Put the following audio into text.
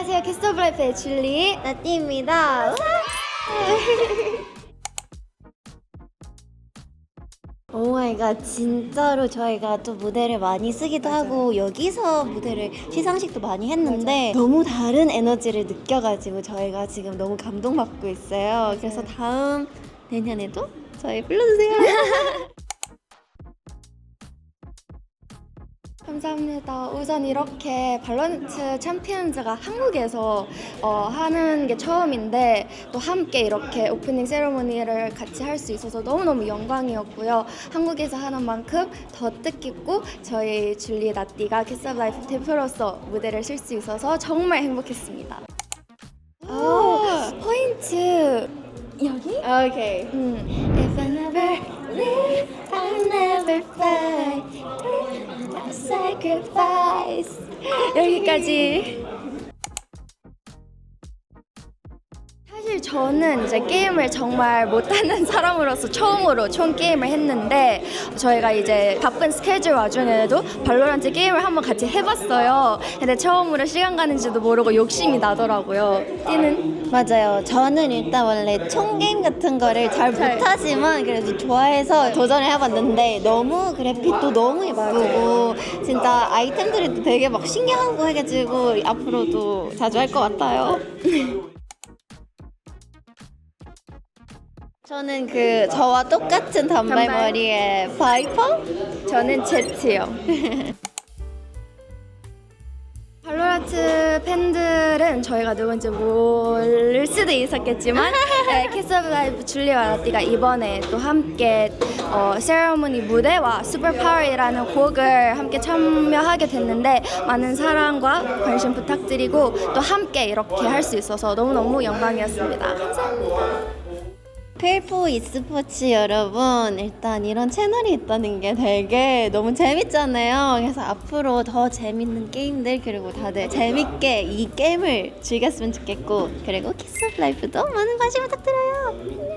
키스 오브 라이프의 줄리 나띠입니다. 오마이갓 진짜로 저희가 또 무대를 많이 쓰기도 하고 여기서 무대를 시상식도 많이 했는데 너무 다른 에너지를 느껴가지고 저희가 지금 너무 감동받고 있어요. 그래서 다음 내년에도 저희 불러주세요. 감사합니다. 우선 이렇게 발로란트 챔피언즈가 한국에서 어, 하는 게 처음인데 또 함께 이렇게 오프닝 세레모니를 같이 할 수 있어서 너무너무 영광이었고요. 한국에서 하는 만큼 더 뜻깊고 저희 줄리 나띠가 오브 라이프 대표로서 무대를 쓸수 있어서 정말 행복했습니다. 오, 포인트 여기? 오케이. 음. sacrifice. 여기까지. 사실 저는 이제 게임을 정말 못하는 사람으로서 처음으로 총 게임을 했는데 저희가 이제 바쁜 스케줄 와중에도 발로란트 게임을 한번 같이 해봤어요. 근데 처음으로 시간 가는지도 모르고 욕심이 나더라고요. 띠는? 맞아요. 저는 일단 원래 총 게임 같은 거를 잘 잘- 못하지만 그래도 좋아해서 도전을 해봤는데 너무 그래픽도 너무 예쁘고 진짜 아이템들이 또 되게 막 신기하고 해가지고 앞으로도 자주 할 것 같아요. 저는 그 저와 똑같은 단발머리의 바이퍼? 저는 제트요. 발로란트 팬들은 저희가 누군지 모를 수도 있었겠지만 네, 키스 오브 라이브 줄리와 라띠가 이번에 또 함께 어, 세레모니 무대와 슈퍼파워이라는 곡을 함께 참여하게 됐는데 많은 사랑과 관심 부탁드리고 또 함께 이렇게 할 수 있어서 너무너무 영광이었습니다. 감사합니다. 페이포 e스포츠 여러분 일단 이런 채널이 있다는 게 되게 너무 재밌잖아요. 그래서 앞으로 더 재밌는 게임들 그리고 다들 재밌게 이 게임을 즐겼으면 좋겠고 그리고 키스 라이프도 많은 관심 부탁드려요